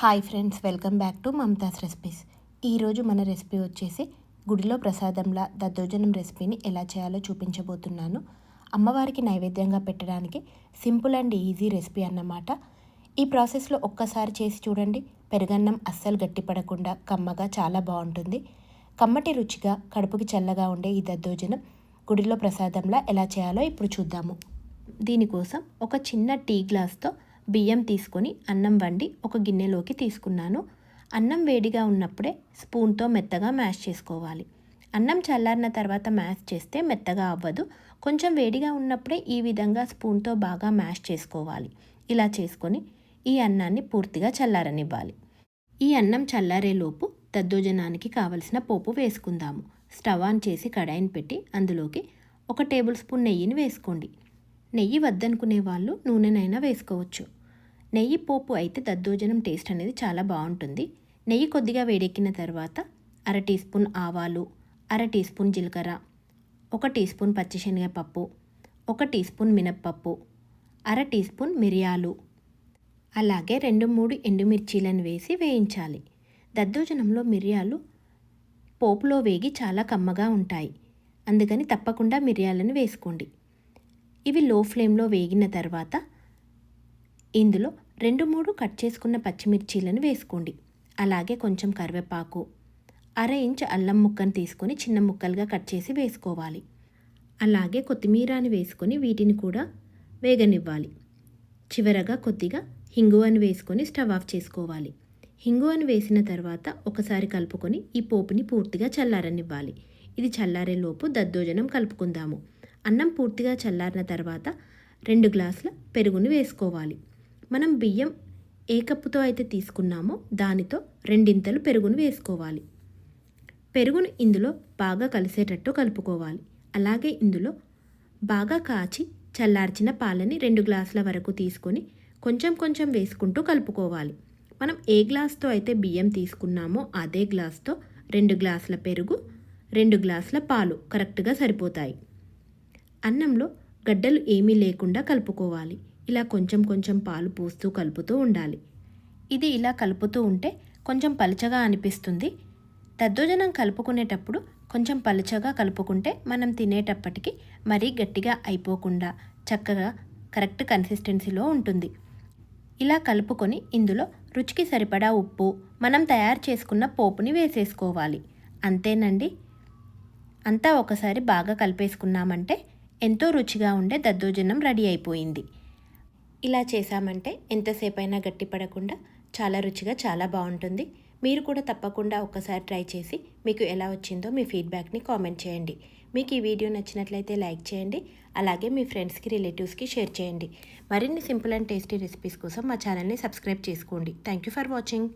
Hi friends welcome back to Mamatha's recipes. ఈరోజు మన recipe వచ్చేసి గుడిలో ప్రసాదంలా దద్దోజనం రెసిపీని ఎలా చేయాలో చూపించబోతున్నాను. అమ్మవారికి నైవేద్యంగా పెట్టడానికి సింపుల్ అండ్ ఈజీ రెసిపీ అన్నమాట. ఈ ప్రాసెస్లో ఒక్కసారి చేసి చూడండి. పెరుగన్నం అస్సలు గట్టిపడకుండా కమ్మగా చాలా బాగుంటుంది. కమ్మటి రుచిగా కడుపుకి చల్లగా ఉండే ఈ దద్దోజనం గుడిలో ప్రసాదంలా ఎలా చేయాలో ఇప్పుడు చూద్దాము. దీనికోసం ఒక చిన్న టీ గ్లాస్తో బియ్యం తీసుకొని అన్నం వండి ఒక గిన్నెలోకి తీసుకున్నాను. అన్నం వేడిగా ఉన్నప్పుడే స్పూన్తో మెత్తగా మ్యాష్ చేసుకోవాలి. అన్నం చల్లారిన తర్వాత మ్యాష్ చేస్తే మెత్తగా అవ్వదు. కొంచెం వేడిగా ఉన్నప్పుడే ఈ విధంగా స్పూన్తో బాగా మ్యాష్ చేసుకోవాలి. ఇలా చేసుకొని ఈ అన్నాన్ని పూర్తిగా చల్లారనివ్వాలి. ఈ అన్నం చల్లారేలోపు దద్దోజనానికి కావలసిన పోపు వేసుకుందాము. స్టవ్ ఆన్ చేసి కడాయిని పెట్టి అందులోకి ఒక టేబుల్ స్పూన్ నెయ్యిని వేసుకోండి. నెయ్యి వద్దనుకునే వాళ్ళు నూనెనైనా వేసుకోవచ్చు. నెయ్యి పోపు అయితే దద్దోజనం టేస్ట్ అనేది చాలా బాగుంటుంది. నెయ్యి కొద్దిగా వేడెక్కిన తర్వాత అర టీ స్పూన్ ఆవాలు అర టీ స్పూన్ జీలకర్ర ఒక టీ స్పూన్ పచ్చిశనగపప్పు ఒక టీ స్పూన్ మినప్పప్పు అర టీ స్పూన్ మిరియాలు. అలాగే రెండు మూడు ఎండుమిర్చీలను వేసి వేయించాలి. దద్దోజనంలో మిరియాలు పోపులో వేగి చాలా కమ్మగా ఉంటాయి. అందుకని తప్పకుండా మిరియాలను వేసుకోండి. ఇవి లో ఫ్లేమ్లో వేగిన తర్వాత ఇందులో రెండు మూడు కట్ చేసుకున్న పచ్చిమిర్చీలను వేసుకోండి. అలాగే కొంచెం కరివేపాకు అర ఇంచ్ అల్లం ముక్కను తీసుకొని చిన్న ముక్కలుగా కట్ చేసి వేసుకోవాలి. అలాగే కొత్తిమీరని వేసుకొని వీటిని కూడా వేగనివ్వాలి. చివరగా కొద్దిగా హింగువను వేసుకొని స్టవ్ ఆఫ్ చేసుకోవాలి. హింగువను వేసిన తర్వాత ఒకసారి కలుపుకొని ఈ పోపుని పూర్తిగా చల్లారనివ్వాలి. ఇది చల్లారేలోపు దద్దోజనం కలుపుకుందాము. అన్నం పూర్తిగా చల్లారిన తర్వాత రెండు గ్లాసుల పెరుగుని వేసుకోవాలి. మనం బియ్యం ఏ కప్పుతో అయితే తీసుకున్నామో దానితో రెండింతలు పెరుగును వేసుకోవాలి. పెరుగును ఇందులో బాగా కలిసేటట్టు కలుపుకోవాలి. అలాగే ఇందులో బాగా కాచి చల్లార్చిన పాలని రెండు గ్లాసుల వరకు తీసుకొని కొంచెం కొంచెం వేసుకుంటూ కలుపుకోవాలి. మనం ఏ గ్లాస్తో అయితే బియ్యం తీసుకున్నామో అదే గ్లాస్తో రెండు గ్లాసుల పెరుగు రెండు గ్లాసుల పాలు కరెక్ట్గా సరిపోతాయి. అన్నంలో గడ్డలు ఏమీ లేకుండా కలుపుకోవాలి. ఇలా కొంచెం కొంచెం పాలు పోస్తూ కలుపుతూ ఉండాలి. ఇది ఇలా కలుపుతూ ఉంటే కొంచెం పలుచగా అనిపిస్తుంది. దద్దోజనం కలుపుకునేటప్పుడు కొంచెం పలుచగా కలుపుకుంటే మనం తినేటప్పటికి మరీ గట్టిగా అయిపోకుండా చక్కగా కరెక్ట్ కన్సిస్టెన్సీలో ఉంటుంది. ఇలా కలుపుకొని ఇందులో రుచికి సరిపడా ఉప్పు మనం తయారు చేసుకున్న పోపుని వేసేసుకోవాలి. అంతేనండి? అంతా ఒకసారి బాగా కలిపేసుకున్నామంటే ఎంతో రుచిగా ఉండే దద్దోజనం రెడీ అయిపోయింది. ఇలా చేసామంటే ఎంతసేపు అయినా గట్టిపడకుండా చాలా రుచిగా చాలా బాగుంటుంది. మీరు కూడా తప్పకుండా ఒక్కసారి ట్రై చేసి మీకు ఎలా వచ్చిందో మీ ఫీడ్బ్యాక్ని కామెంట్ చేయండి. మీకు ఈ వీడియో నచ్చినట్లయితే లైక్ చేయండి. అలాగే మీ ఫ్రెండ్స్కి రిలేటివ్స్కి షేర్ చేయండి. మరిన్ని సింపుల్ అండ్ టేస్టీ రెసిపీస్ కోసం మా ఛానల్ని సబ్స్క్రైబ్ చేసుకోండి. Thank you for watching.